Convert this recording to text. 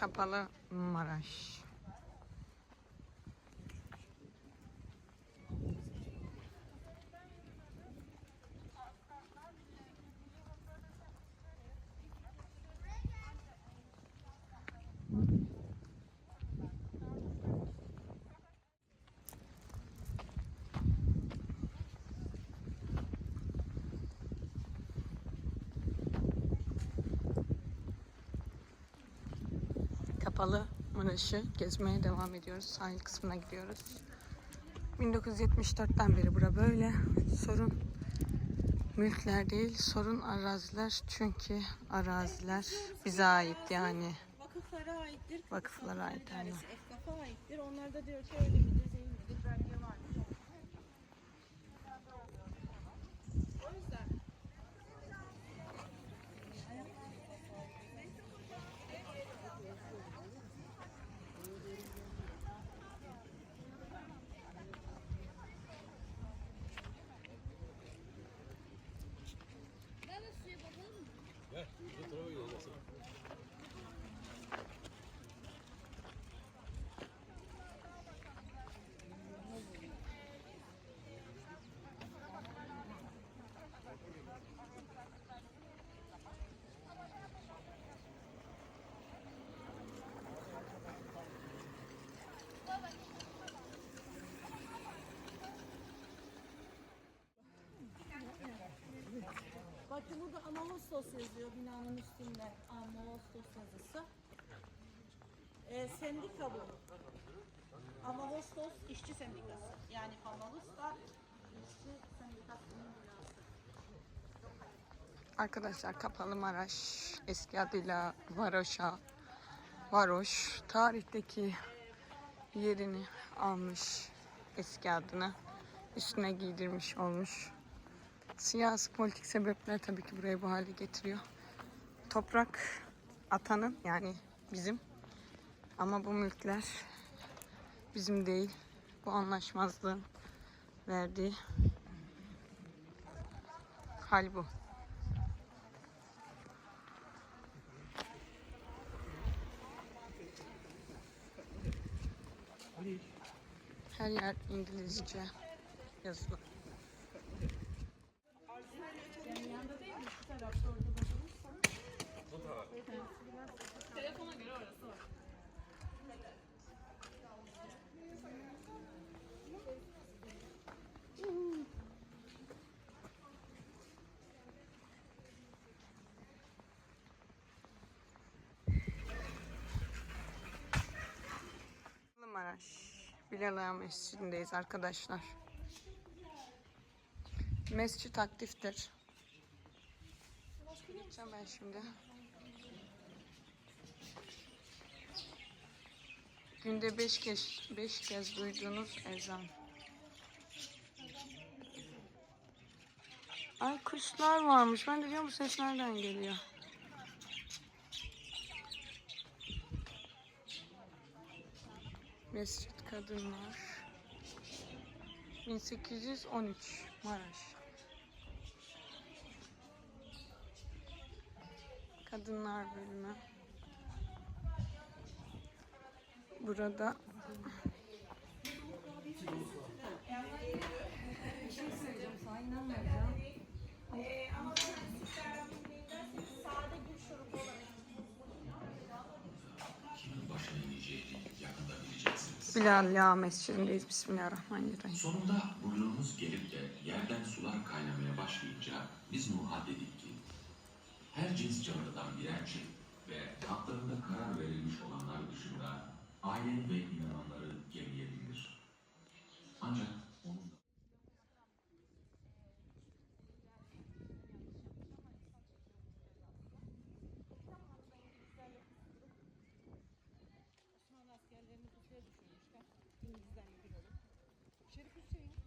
Kapalı Maraş. Kapalı Maraş'ı gezmeye devam ediyoruz. Sahil kısmına gidiyoruz. 1974'ten beri bura böyle. Sorun mülkler değil, sorun araziler. Çünkü araziler bize ait yani. Vakıflara aittir. Vakıflara ait, Yani. Efkafa aittir. Onlar da diyor ki öyle midir değil midir belge var mı? Amavostos yazıyor binanın üstünde. Amavostos yazısı. Ee, sendika bu. Amavostos işçi sendikası. Yani Amavostos işçi sendikasının binası. Arkadaşlar Kapalı Maraş eski adıyla Varoş'a Varoş tarihteki yerini almış eski adını üstüne giydirmiş olmuş. Siyasi politik sebepler tabii ki burayı bu hale getiriyor. Toprak atanın yani bizim ama bu mülkler bizim değil. Bu anlaşmazlığın verdiği hal bu. Her yer İngilizce yazılı. Maraş Bilal Ağa Mescidi'ndeyiz arkadaşlar. Mescit aktiftir. Geçeceğim ben şimdi. Günde beş kez, beş kez duyduğunuz ezan. Ay kuşlar varmış. Ben de diyorum bu ses nereden geliyor? Mescit Kadınlar 1813 Maraş Kadınlar bölümü Burada gül şurubu olarak Bilal Ağa Mescidi'ndeyiz. Bismillahirrahmanirrahim. Sonunda buyruğumuz gelip de yerden sular kaynamaya başlayınca biz Nuh'a dedik her cins canlıdan birer çift ve haklarında karar verilmiş olanlar dışında aile ve inananları gemiye. Ancak onun Osmanlı askerlerini pusuya düşürmüşler. İngilizlerle bir olup. Şerif Hüseyin.